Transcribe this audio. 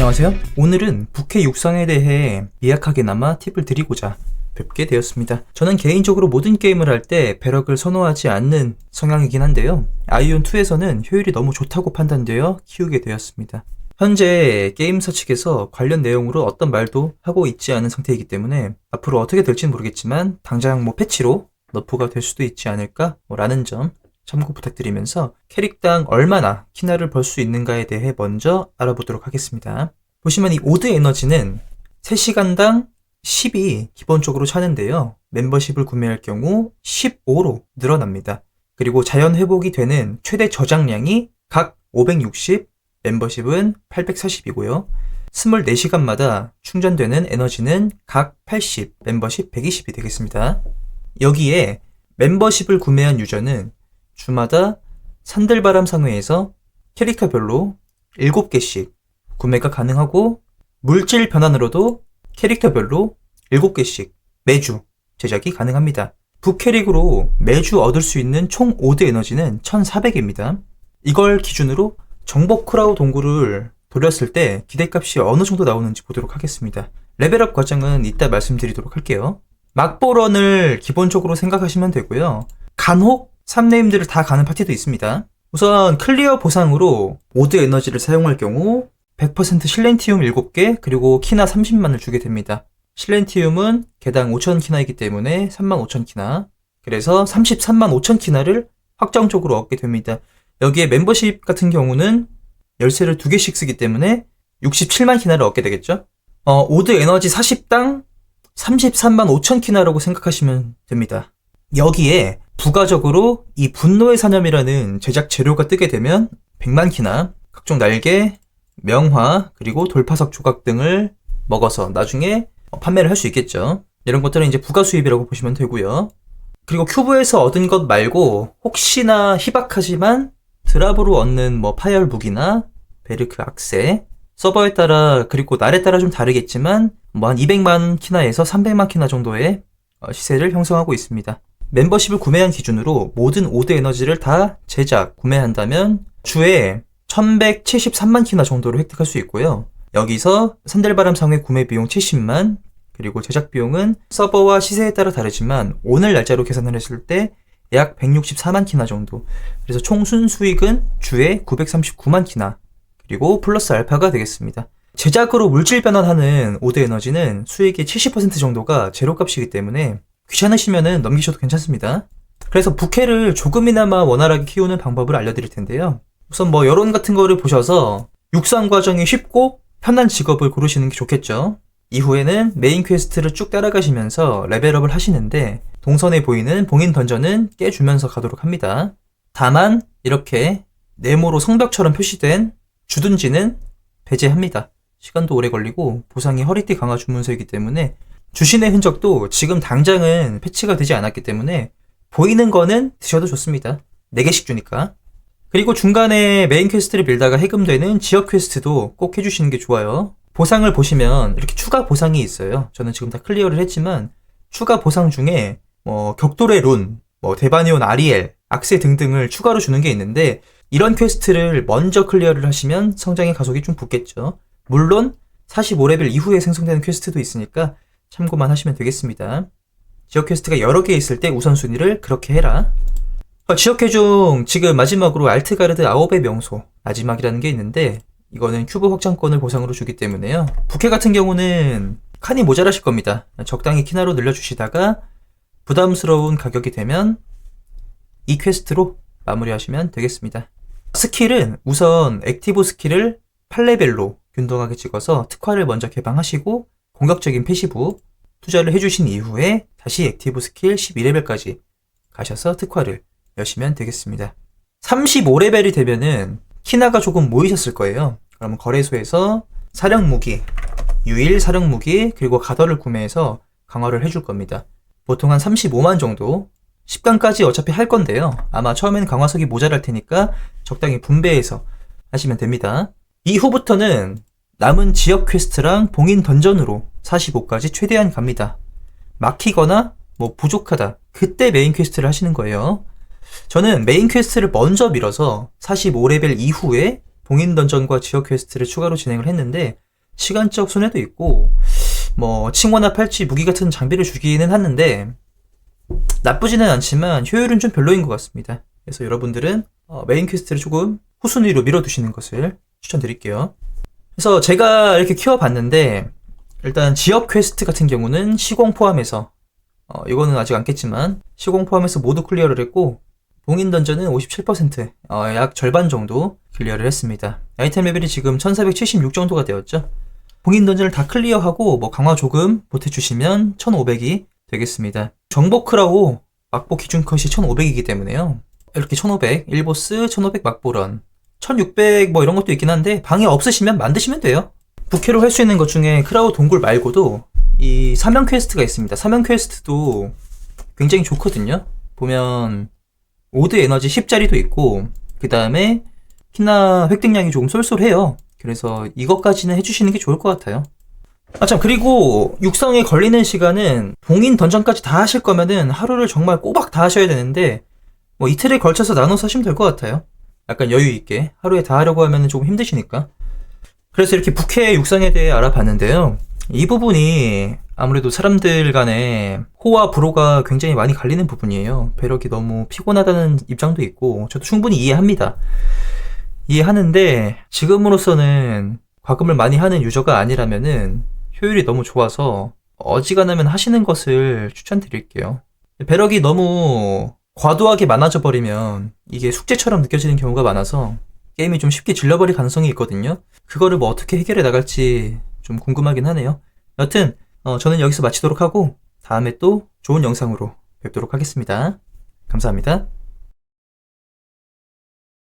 안녕하세요. 오늘은 부캐 육성에 대해 미약하게나마 팁을 드리고자 뵙게 되었습니다. 저는 개인적으로 모든 게임을 할 때 배럭을 선호하지 않는 성향이긴 한데요. 아이온 2에서는 효율이 너무 좋다고 판단되어 키우게 되었습니다. 현재 게임사 측에서 관련 내용으로 어떤 말도 하고 있지 않은 상태이기 때문에 앞으로 어떻게 될지는 모르겠지만 당장 뭐 패치로 너프가 될 수도 있지 않을까? 뭐 라는 점 참고 부탁드리면서 캐릭당 얼마나 키나를 벌 수 있는가에 대해 먼저 알아보도록 하겠습니다. 보시면 이 오드 에너지는 3시간당 10이 기본적으로 차는데요. 멤버십을 구매할 경우 15로 늘어납니다. 그리고 자연 회복이 되는 최대 저장량이 각 560, 멤버십은 840이고요. 24시간마다 충전되는 에너지는 각 80, 멤버십 120이 되겠습니다. 여기에 멤버십을 구매한 유저는 주마다 산들바람 상회에서 캐릭터별로 7개씩 구매가 가능하고 물질 변환으로도 캐릭터별로 7개씩 매주 제작이 가능합니다. 북캐릭으로 매주 얻을 수 있는 총 5대 에너지는 1400입니다. 이걸 기준으로 정복 크라우 동굴을 돌렸을 때 기대값이 어느 정도 나오는지 보도록 하겠습니다. 레벨업 과정은 이따 말씀드리도록 할게요. 막보런을 기본적으로 생각하시면 되고요. 간혹 3네임들을 다 가는 파티도 있습니다. 우선 클리어 보상으로 모드 에너지를 사용할 경우 100% 실렌티움 7개 그리고 키나 30만을 주게 됩니다. 실렌티움은 개당 5천 키나이기 때문에 3만 5천 키나 그래서 33만 5천 키나를 확정적으로 얻게 됩니다. 여기에 멤버십 같은 경우는 열쇠를 두 개씩 쓰기 때문에 67만 키나를 얻게 되겠죠. 어, 오드 에너지 40당 33만 5천 키나라고 생각하시면 됩니다. 여기에 부가적으로 이 분노의 사념이라는 제작 재료가 뜨게 되면 100만 키나 각종 날개, 명화, 그리고 돌파석 조각 등을 먹어서 나중에 판매를 할 수 있겠죠. 이런 것들은 이제 부가 수입이라고 보시면 되고요. 그리고 큐브에서 얻은 것 말고 혹시나 희박하지만 드랍으로 얻는 뭐 파열 무기나 베르크 악세 서버에 따라 그리고 날에 따라 좀 다르겠지만 뭐 한 200만 키나에서 300만 키나 정도의 어, 시세를 형성하고 있습니다. 멤버십을 구매한 기준으로 모든 5대 에너지를 다 제작, 구매한다면 주에 1173만 키나 정도로 획득할 수 있고요. 여기서 산들바람 상회 구매 비용 70만, 그리고 제작 비용은 서버와 시세에 따라 다르지만 오늘 날짜로 계산을 했을 때 약 164만 키나 정도. 그래서 총 순수익은 주에 939만 키나, 그리고 플러스 알파가 되겠습니다. 제작으로 물질 변환하는 5대 에너지는 수익의 70% 정도가 제로값이기 때문에 귀찮으시면은 넘기셔도 괜찮습니다. 그래서 부캐를 조금이나마 원활하게 키우는 방법을 알려드릴 텐데요. 우선 뭐 여론 같은 거를 보셔서 육상 과정이 쉽고 편한 직업을 고르시는 게 좋겠죠. 이후에는 메인 퀘스트를 쭉 따라가시면서 레벨업을 하시는데 동선에 보이는 봉인 던전은 깨주면서 가도록 합니다. 다만 이렇게 네모로 성벽처럼 표시된 주둔지는 배제합니다. 시간도 오래 걸리고 보상이 허리띠 강화 주문서이기 때문에 주신의 흔적도 지금 당장은 패치가 되지 않았기 때문에 보이는 거는 드셔도 좋습니다. 4개씩 주니까. 그리고 중간에 메인 퀘스트를 밀다가 해금되는 지역 퀘스트도 꼭 해주시는 게 좋아요. 보상을 보시면 이렇게 추가 보상이 있어요. 저는 지금 다 클리어를 했지만 추가 보상 중에 뭐 격돌의 룬, 뭐 데바니온 아리엘, 악세 등등을 추가로 주는 게 있는데 이런 퀘스트를 먼저 클리어를 하시면 성장의 가속이 좀 붙겠죠. 물론 45레벨 이후에 생성되는 퀘스트도 있으니까 참고만 하시면 되겠습니다. 지역 퀘스트가 여러 개 있을 때 우선순위를 그렇게 해라. 어, 지역회 중 지금 마지막으로 알트가르드 아홉의 명소 마지막이라는 게 있는데 이거는 큐브 확장권을 보상으로 주기 때문에요. 부캐 같은 경우는 칸이 모자라실 겁니다. 적당히 키나로 늘려주시다가 부담스러운 가격이 되면 이 퀘스트로 마무리하시면 되겠습니다. 스킬은 우선 액티브 스킬을 8레벨로 균등하게 찍어서 특화를 먼저 개방하시고 공격적인 패시브 투자를 해주신 이후에 다시 액티브 스킬 12레벨까지 가셔서 특화를 여시면 되겠습니다. 35레벨이 되면은 키나가 조금 모이셨을 거예요. 그러면 거래소에서 사령 무기, 유일 사령 무기, 그리고 가더를 구매해서 강화를 해줄 겁니다. 보통 한 35만 정도 10강까지 어차피 할 건데요. 아마 처음엔 강화석이 모자랄 테니까 적당히 분배해서 하시면 됩니다. 이후부터는 남은 지역 퀘스트랑 봉인 던전으로 45까지 최대한 갑니다. 막히거나 뭐 부족하다. 그때 메인 퀘스트를 하시는 거예요. 저는 메인 퀘스트를 먼저 밀어서 45레벨 이후에 봉인 던전과 지역 퀘스트를 추가로 진행을 했는데 시간적 손해도 있고 뭐 칭호나 팔찌, 무기 같은 장비를 주기는 하는데 나쁘지는 않지만 효율은 좀 별로인 것 같습니다. 그래서 여러분들은 어, 메인 퀘스트를 조금 후순위로 밀어두시는 것을 추천드릴게요. 그래서 제가 이렇게 키워봤는데 일단 지역 퀘스트 같은 경우는 시공 포함해서 어, 이거는 아직 안 깼지만 시공 포함해서 모두 클리어를 했고 봉인 던전은 57%, 어, 약 절반 정도 클리어를 했습니다. 아이템 레벨이 지금 1476 정도가 되었죠. 봉인 던전을 다 클리어하고 뭐 강화 조금 보태주시면 1500이 되겠습니다. 정보크라고 막보 기준 컷이 1500이기 때문에요. 이렇게 1500, 1보스, 1500 막보런, 1600 뭐 이런 것도 있긴 한데 방에 없으시면 만드시면 돼요. 부캐로 할 수 있는 것 중에 크라우 동굴 말고도 이 사명 퀘스트가 있습니다. 사명 퀘스트도 굉장히 좋거든요. 보면 오드 에너지 10짜리도 있고 그 다음에 키나 획득량이 조금 쏠쏠해요. 그래서 이것까지는 해주시는 게 좋을 것 같아요. 아 참 그리고 육성에 걸리는 시간은 봉인 던전까지 다 하실 거면은 하루를 정말 꼬박 다 하셔야 되는데 뭐 이틀에 걸쳐서 나눠서 하시면 될 것 같아요. 약간 여유 있게 하루에 다 하려고 하면 조금 힘드시니까. 그래서 이렇게 부캐 육성에 대해 알아봤는데요. 이 부분이 아무래도 사람들 간에 호와 불호가 굉장히 많이 갈리는 부분이에요. 배럭이 너무 피곤하다는 입장도 있고 저도 충분히 이해합니다. 이해하는데 지금으로서는 과금을 많이 하는 유저가 아니라면은 효율이 너무 좋아서 어지간하면 하시는 것을 추천드릴게요. 배럭이 너무 과도하게 많아져 버리면 이게 숙제처럼 느껴지는 경우가 많아서 게임이 좀 쉽게 질려버릴 가능성이 있거든요. 그거를 뭐 어떻게 해결해 나갈지 좀 궁금하긴 하네요. 여튼 어, 저는 여기서 마치도록 하고 다음에 또 좋은 영상으로 뵙도록 하겠습니다. 감사합니다.